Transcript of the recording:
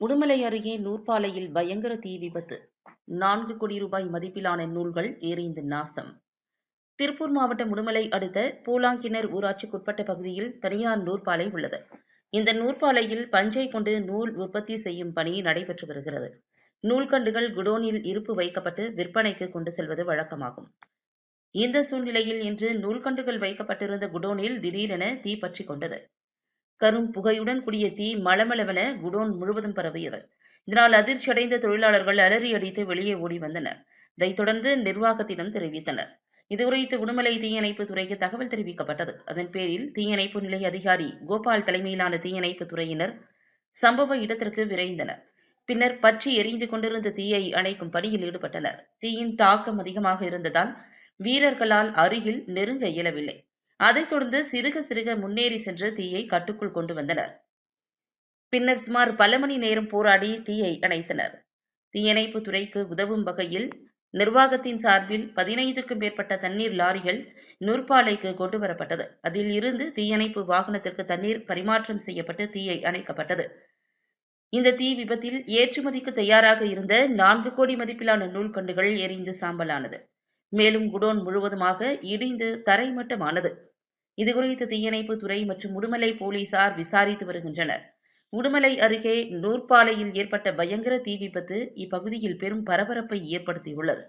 உடுமலை அருகே நூற்பாலையில் பயங்கர தீ விபத்து. நான்கு கோடி ரூபாய் மதிப்பிலான நூல்கள் எரிந்து நாசம். திருப்பூர் மாவட்டம் உடுமலை அடுத்த பூலாங்கிணர் ஊராட்சிக்குட்பட்ட பகுதியில் தனியார் நூற்பாலை உள்ளது. இந்த நூற்பாலையில் பஞ்சை கொண்டு நூல் உற்பத்தி செய்யும் பணி நடைபெற்று வருகிறது. நூல்கண்டுகள் குடோனில் இருப்பு வைக்கப்பட்டு விற்பனைக்கு கொண்டு செல்வது வழக்கமாகும். இந்த சூழ்நிலையில் இன்று நூல்கண்டுகள் வைக்கப்பட்டிருந்த குடோனில் திடீரென தீ பற்றி கொண்டது. கரும் புகையுடன் கூடிய தீ மளமளவென குடோன் முழுவதும் பரவியது. இதனால் அதிர்ச்சியடைந்த தொழிலாளர்கள் அலறி அடித்து வெளியே ஓடி வந்தனர். இதைத் தொடர்ந்து நிர்வாகத்திடம் தெரிவித்தனர். இதுகுறித்து உடுமலை தீயணைப்பு துறைக்கு தகவல் தெரிவிக்கப்பட்டது. அதன் பேரில் தீயணைப்பு நிலைய அதிகாரி கோபால் தலைமையிலான தீயணைப்பு துறையினர் சம்பவ இடத்திற்கு விரைந்தனர். பின்னர் பற்றி எரிந்து கொண்டிருந்த தீயை அணைக்கும் பணியில் ஈடுபட்டனர். தீயின் தாக்கம் அதிகமாக இருந்ததால் வீரர்களால் அருகில் நெருங்க இயலவில்லை. அதைத் தொடர்ந்து சிறுக சிறுக முன்னேறி சென்று தீயை கட்டுக்குள் கொண்டு வந்தனர். பின்னர் சுமார் பல மணி நேரம் போராடி தீயை அணைத்தனர். தீயணைப்பு துறைக்கு உதவும் வகையில் நிர்வாகத்தின் சார்பில் பதினைந்துக்கும் மேற்பட்ட தண்ணீர் லாரிகள் நூற்பாலைக்கு கொண்டு வரப்பட்டது. அதில் இருந்து தீயணைப்பு வாகனத்திற்கு தண்ணீர் பரிமாற்றம் செய்யப்பட்டு தீயை அணைக்கப்பட்டது. இந்த தீ விபத்தில் ஏற்றுமதிக்கு தயாராக இருந்த நான்கு கோடி மதிப்பிலான நூல்கண்டுகள் எரிந்து சாம்பலானது. மேலும் குடோன் முழுவதுமாக இடிந்து தரைமட்டமானது. இதுகுறித்து தீயணைப்பு துறை மற்றும் உடுமலை போலீசார் விசாரித்து வருகின்றனர். உடுமலை அருகே நூற்பாலையில் ஏற்பட்ட பயங்கர தீ விபத்து இப்பகுதியில் பெரும் பரபரப்பை ஏற்படுத்தியுள்ளது.